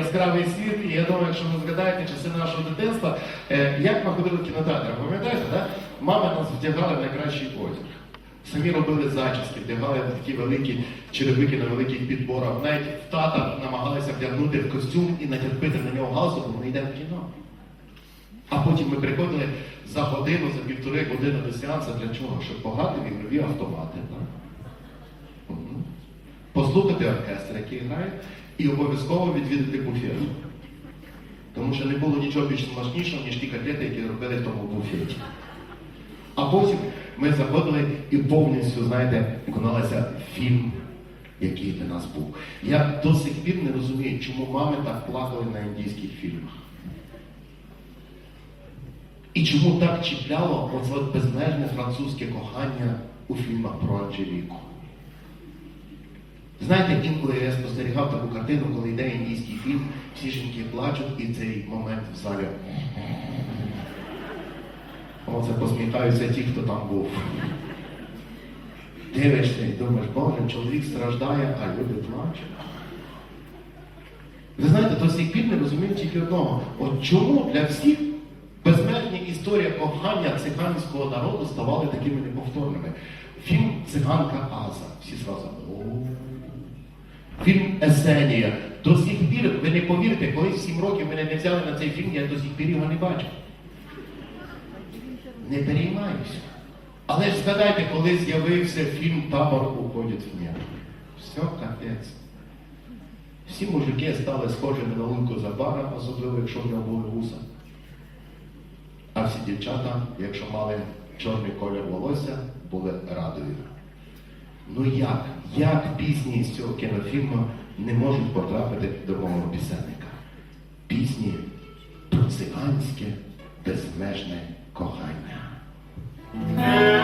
яскравий світ, і я думаю, якщо ви згадаєте часи нашого дитинства, е, як ми ходили в кінотеатр, пам'ятаєте, да? мами нас вдягали в найкращий одяг. Самі робили зачіски, вдягали такі великі черевики на великих підборах. Навіть в тата намагалися вдягнути в костюм і натерпити на нього галстук, бо ми йдемо в кіно. А потім ми приходили за годину, за півтори години до сеансу для чого? Щоб пограти в ігрові автомати. Так? Послухати оркестр, який грає, і обов'язково відвідати буфет. Тому що не було нічого більш смачнішого, ніж ті котлети, які робили в тому буфеті. А потім ми заходили і повністю, знаєте, виконалася фільм, який для нас був. Я до сих пір не розумію, чому мами так плакали на індійських фільмах. І чому так чіпляло оце безмежне французьке кохання у фільмах про Анжеліку? Знаєте, інколи я спостерігав таку картину, коли йде індійський фільм, всі жінки плачуть, і цей момент в залі. Оце посміхаються ті, хто там був. Дивишся і думаєш, Боже, чоловік страждає, а люди плачуть. Ви знаєте, до сих пір не розумію тільки одного. От чому для всіх безмежні історії кохання циганського народу ставали такими неповторними? Фільм Циганка Аза. Всі. Фільм Есенія. До сих пір, ви не повірите, коли 7 років мене не взяли на цей фільм, я до сих пір його не бачив. Не переймаюся. Але ж згадайте, коли з'явився фільм Табор уходить в небо. Все, капець. Всі мужики стали схожими на лунку Забара, особливо якщо в нього були вуса. А всі дівчата, якщо мали чорний колір волосся, були радою. Ну як? Як пісні з цього кінофільму не можуть потрапити до мого пісенника? Пісні про циганське безмежне кохання. Е,